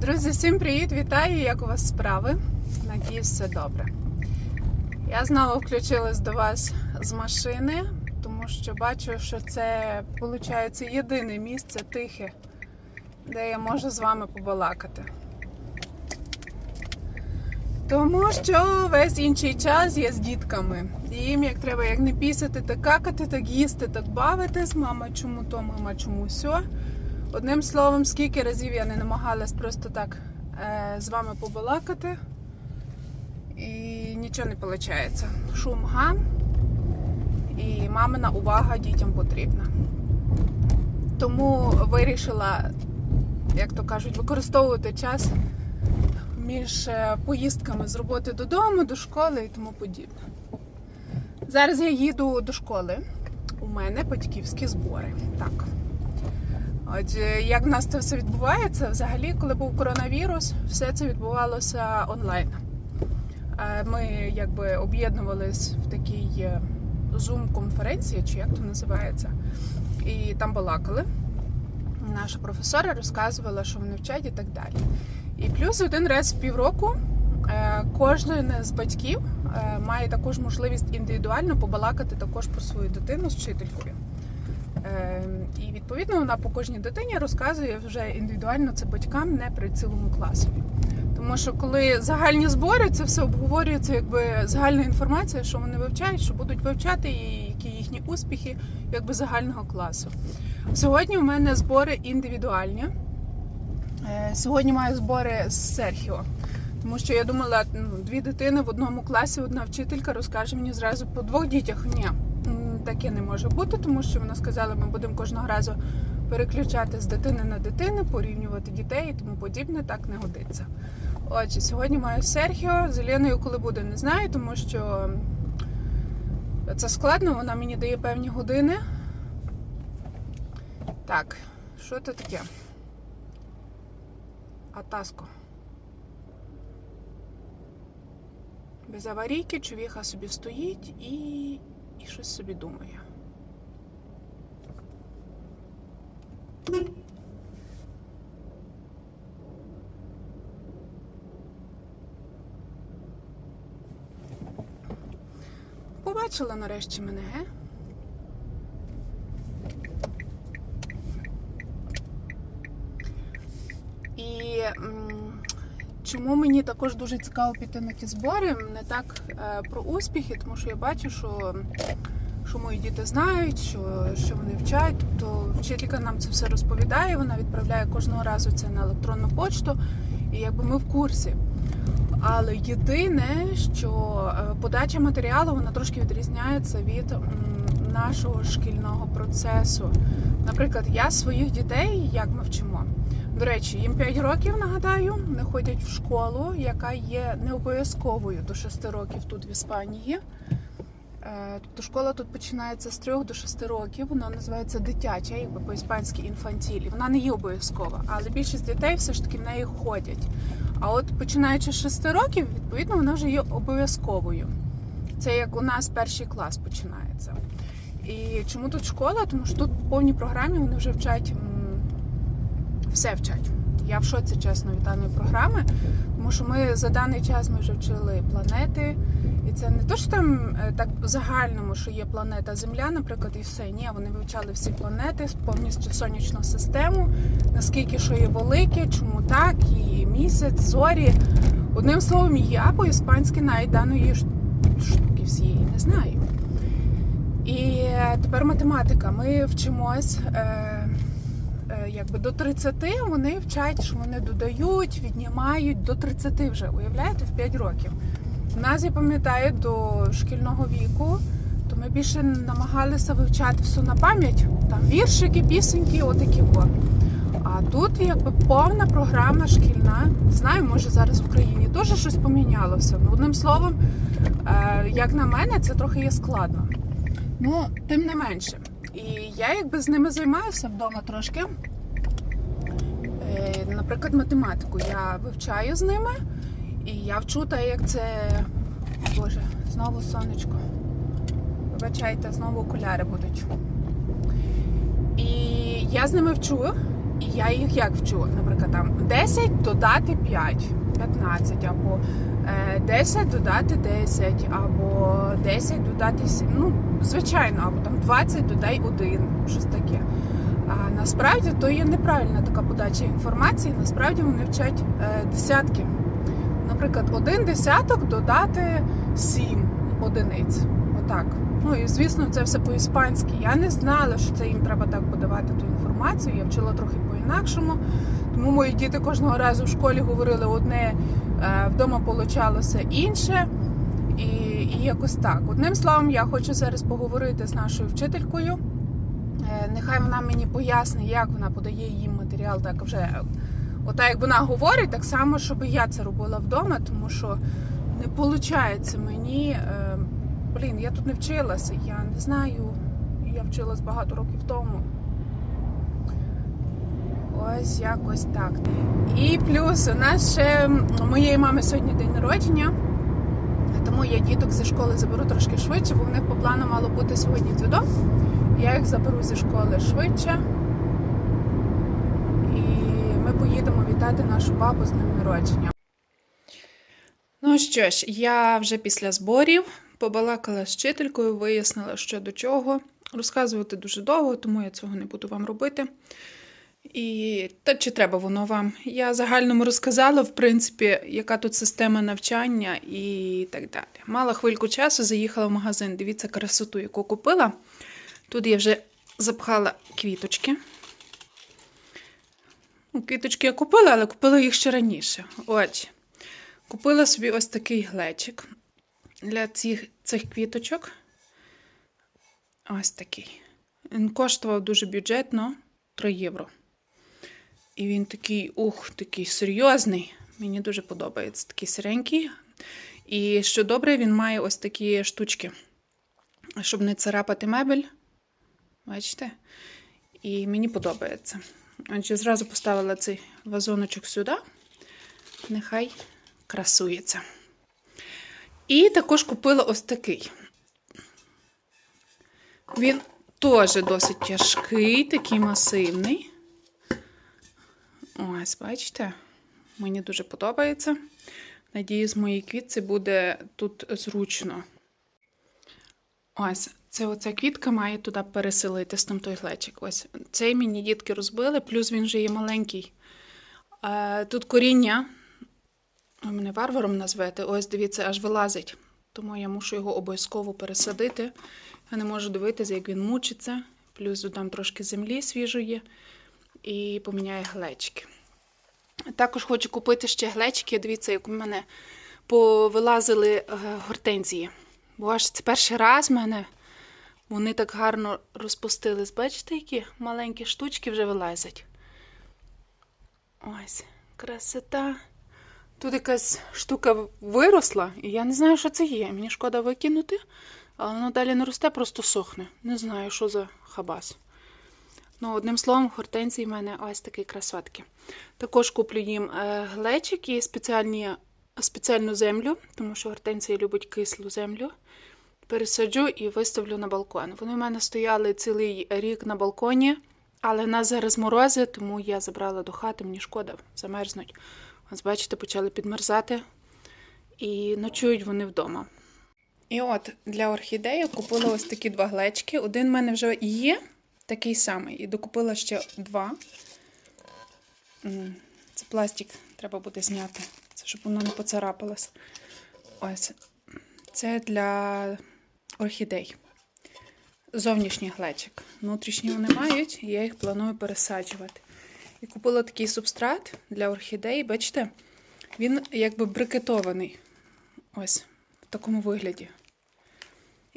Друзі, всім привіт! Вітаю! Як у вас справи? Надіюсь, все добре. Я знову включилась до вас з машини, тому що бачу, що це виходить єдине місце тихе, де я можу з вами побалакати. Тому що весь інший час є з дітками. І їм як треба як не пісяти, так какати, так їсти, так бавитись. Мама, чому то, мама, чому сьо. Одним словом, скільки разів я не намагалась просто так е, з вами побалакати, і нічого не виходить. Шум гам, і мамина увага дітям потрібна. Тому вирішила, як то кажуть, використовувати час між е, поїздками з роботи додому, до школи і тому подібне. Зараз я їду до школи. У мене батьківські збори. Так. Отже, як в нас це все відбувається? Взагалі, коли був коронавірус, все це відбувалося онлайн. Е, Ми якби об'єднувались в такій е, Zoom-конференції, чи як то називається, і там балакали. Наша професора розказувала, що вони вчать і так далі. І плюс один раз в півроку е, кожен з батьків має також можливість індивідуально побалакати також про свою дитину з вчителькою. Е, І відповідно вона по кожній дитині розказує вже індивідуально це батькам не при цілому класові. Тому що коли загальні збори, це все обговорюється якби загальна інформація, що вони вивчають, що будуть вивчати, і які їхні успіхи якби загального класу. Сьогодні у мене збори індивідуальні. Е, Сьогодні маю збори з Серхіо. Тому що я думала, ну, дві дитини в одному класі, одна вчителька розкаже мені зразу по двох дітях. Ні, таке не може бути, тому що вона сказала, ми будемо кожного разу переключати з дитини на дитину, порівнювати дітей і тому подібне, так не годиться. Отже, сьогодні маю Серхіо. З Єленою, коли буде, не знаю, тому що це складно, вона мені дає певні години. Так, що це таке? Атаско. Без аварійки човіха собі стоїть і, і щось собі думає. Побачила нарешті мене, ге? І м, чому мені також дуже цікаво піти на ті збори, не так е, про успіхи, тому що я бачу, що, що мої діти знають, що, що вони вчать. Тобто вчителька нам це все розповідає, вона відправляє кожного разу це на електронну почту, і якби ми в курсі. Але єдине, що е, подача матеріалу вона трошки відрізняється від нашого шкільного процесу. Наприклад, я своїх дітей як ми вчимо. До речі, їм 5 років, нагадаю, вони ходять в школу, яка є не обов'язковою до 6 років тут в Іспанії. Е, Тобто школа тут починається з 3 до 6 років, вона називається дитяча, якби по-іспанськи інфантілі. Вона не є обов'язкова, але більшість дітей все ж таки в неї ходять. А от починаючи з 6 років, відповідно, вона вже є обов'язковою. Це як у нас перший клас починається. І чому тут школа? Тому що тут в повній програмі вони вже вчать все вчать. Я в шоці, чесно, від даної програми, тому що ми за даний час ми вже вчили планети. І це не то, що там е, так в загальному, що є планета Земля, наприклад, і все. Ні, вони вивчали всі планети, повністю сонячну систему, наскільки що є велике, чому так, і місяць, зорі. Одним словом, я по-іспанськи навіть даної штуки всієї не знаю. І е, тепер математика. Ми вчимось. Е, Якби до 30 вони вчать, що вони додають, віднімають до 30 вже, уявляєте, в 5 років. Нас, я пам'ятаю, до шкільного віку, то ми більше намагалися вивчати все на пам'ять. Там віршики, пісеньки, отакі от. А тут якби повна програма шкільна. Знаю, може зараз в Україні теж щось помінялося. Ну, одним словом, е, як на мене, це трохи є складно. Ну, тим не менше. І я якби з ними займаюся вдома трошки. Е, Наприклад, математику я вивчаю з ними, і я вчу та як це. Боже, знову сонечко. Вибачайте, знову окуляри будуть. І я з ними вчу. І я їх як вчу? Наприклад, там 10 додати 5, 15, або е, 10 додати 10, або 10 додати 7. Ну, звичайно, або там 20 додай 1, щось таке. А насправді то є неправильна така подача інформації. Насправді вони вчать е, десятки. Наприклад, один десяток додати 7 одиниць. Отак. Ну і звісно, це все по-іспанськи. Я не знала, що це їм треба так подавати ту інформацію. Я вчила трохи по-інакшому. Тому мої діти кожного разу в школі говорили одне, е, вдома получалося інше. І, і якось так. Одним словом, я хочу зараз поговорити з нашою вчителькою. Е, Нехай вона мені пояснить, як вона подає їм матеріал, так вже ота як вона говорить, так само, щоб я це робила вдома, тому що не виходить мені. е, Блін, я тут не вчилася, я не знаю. Я вчилась багато років тому. Ось якось так. І плюс у нас ще у моєї мами сьогодні день народження. Тому я діток зі школи заберу трошки швидше, бо в них по плану мало бути сьогодні дзюдо. Я їх заберу зі школи швидше. І ми поїдемо вітати нашу бабу з днем народження. Ну що ж, я вже після зборів побалакала з вчителькою, вияснила, що до чого. Розказувати дуже довго, тому я цього не буду вам робити. І та чи треба воно вам? Я загальному розказала, в принципі, яка тут система навчання і так далі. Мала хвильку часу, заїхала в магазин. Дивіться красоту, яку купила. Тут я вже запхала квіточки. Ну, Квіточки я купила, але купила їх ще раніше. От. Купила собі ось такий глечик для цих, цих квіточок. Ось такий. Він коштував дуже бюджетно 3 євро. І він такий, ух, такий серйозний. Мені дуже подобається. Такий сиренький. І що добре, він має ось такі штучки, щоб не царапати мебель. Бачите? І мені подобається. Отже, зразу поставила цей вазоночок сюди. Нехай красується. І також купила ось такий. Він теж досить тяжкий, такий масивний. Ось, бачите? Мені дуже подобається. Надіюсь, моїй квітці буде тут зручно. Ось, це оця квітка має туди переселитись там той глечик. Ось цей мені дітки розбили, плюс він вже є маленький. Е, тут коріння, ви мене варваром назвете, ось дивіться, аж вилазить. Тому я мушу його обов'язково пересадити. Я не можу дивитися, як він мучиться. Плюс додам трошки землі свіжої і поміняю глечики. Також хочу купити ще глечики. Дивіться, як у мене повилазили е, гортензії. Бо аж це перший раз в мене вони так гарно розпустились. Бачите, які маленькі штучки вже вилазять. Ось, красота. Тут якась штука виросла, і я не знаю, що це є. Мені шкода викинути, але воно далі не росте, просто сохне. Не знаю, що за хабас. Ну, одним словом, гортензії в мене ось такі красотки. Також куплю їм е, глечик і спеціальну землю, тому що гортензія любить кислу землю. Пересаджу і виставлю на балкон. Вони в мене стояли цілий рік на балконі, але в нас зараз морози, тому я забрала до хати, мені шкода, замерзнуть. Ось, бачите, почали підмерзати і ночують вони вдома. І от для орхідеї купила ось такі два глечки. Один в мене вже є, такий самий. І докупила ще два. Це пластик треба буде зняти, щоб воно не поцарапалось. Ось. Це для орхідей. Зовнішній глечик. Внутрішні вони мають, я їх планую пересаджувати. І купила такий субстрат для орхідей. Бачите, він якби брикетований. Ось, в такому вигляді.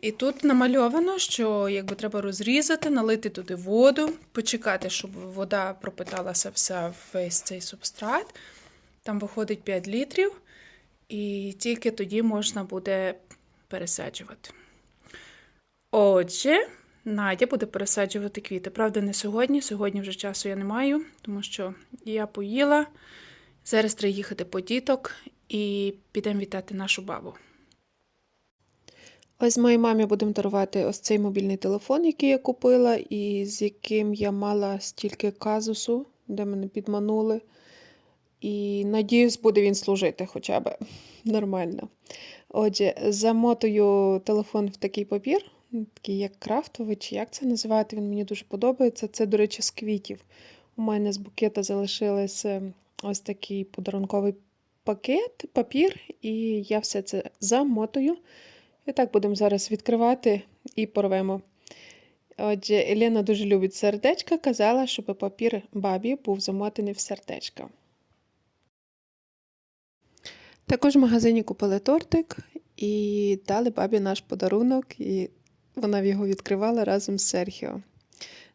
І тут намальовано, що якби треба розрізати, налити туди воду, почекати, щоб вода пропиталася вся в весь цей субстрат. Там виходить 5 літрів, і тільки тоді можна буде пересаджувати. Отже, Надя буде пересаджувати квіти. Правда, не сьогодні. Сьогодні вже часу я не маю, тому що я поїла. Зараз треба їхати по діток і підемо вітати нашу бабу. Ось моїй мамі будемо дарувати ось цей мобільний телефон, який я купила, і з яким я мала стільки казусу де мене підманули. І надіюсь, буде він служити хоча б нормально. Отже, замотую телефон в такий папір, такий як крафтовий, чи як це називати, він мені дуже подобається. Це, до речі, з квітів. У мене з букета залишилися ось такий подарунковий пакет, папір, і я все це замотую. І так будемо зараз відкривати і порвемо. Отже, Елена дуже любить сердечка, казала, щоб папір бабі був замотаний в сердечка. Також в магазині купили тортик і дали бабі наш подарунок, і вона його відкривала разом з Серхіо.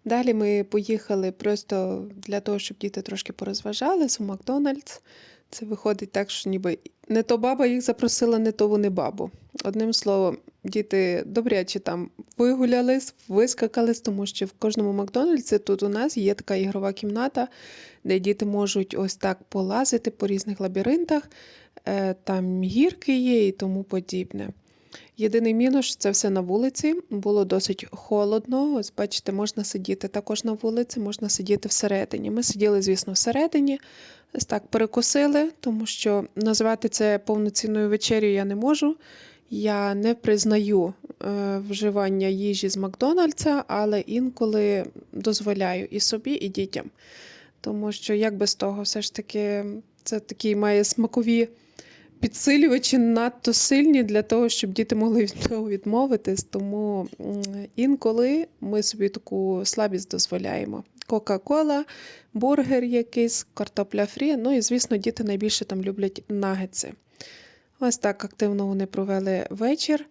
Далі ми поїхали просто для того, щоб діти трошки порозважались у Макдональдс. Це виходить так, що ніби не то баба їх запросила, не то вони бабу. Одним словом, діти добряче там вигулялись, вискакались, тому що в кожному Макдональдсі тут у нас є така ігрова кімната, де діти можуть ось так полазити по різних лабіринтах, е, там гірки є і тому подібне. Єдиний мінус це все на вулиці. Було досить холодно. Ось бачите, можна сидіти також на вулиці, можна сидіти всередині. Ми сиділи, звісно, всередині, ось так перекусили, тому що назвати це повноцінною вечерю я не можу. Я не признаю е, вживання їжі з Макдональдса, але інколи дозволяю і собі, і дітям. Тому що, як без того, все ж таки, це такі має смакові підсилювачі надто сильні для того, щоб діти могли від цього відмовитись. Тому інколи ми собі таку слабість дозволяємо. Кока-кола, бургер якийсь, картопля фрі. Ну і, звісно, діти найбільше там люблять нагетси. Ось так активно вони провели вечір.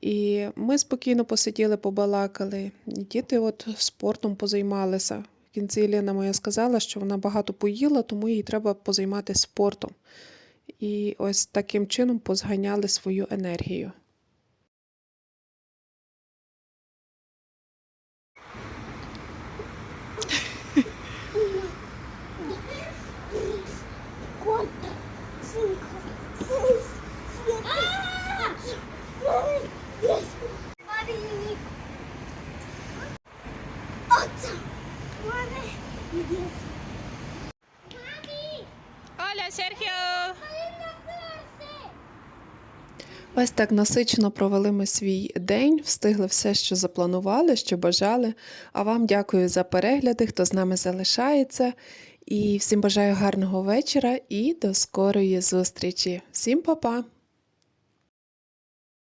І ми спокійно посиділи, побалакали. Діти от спортом позаймалися. В кінці Єлена моя сказала, що вона багато поїла, тому їй треба позайматися спортом. І ось таким чином позганяли свою енергію. Cinco, Ось так насичено провели ми свій день, встигли все, що запланували, що бажали. А вам дякую за перегляди, хто з нами залишається. І всім бажаю гарного вечора і до скорої зустрічі. Всім па-па!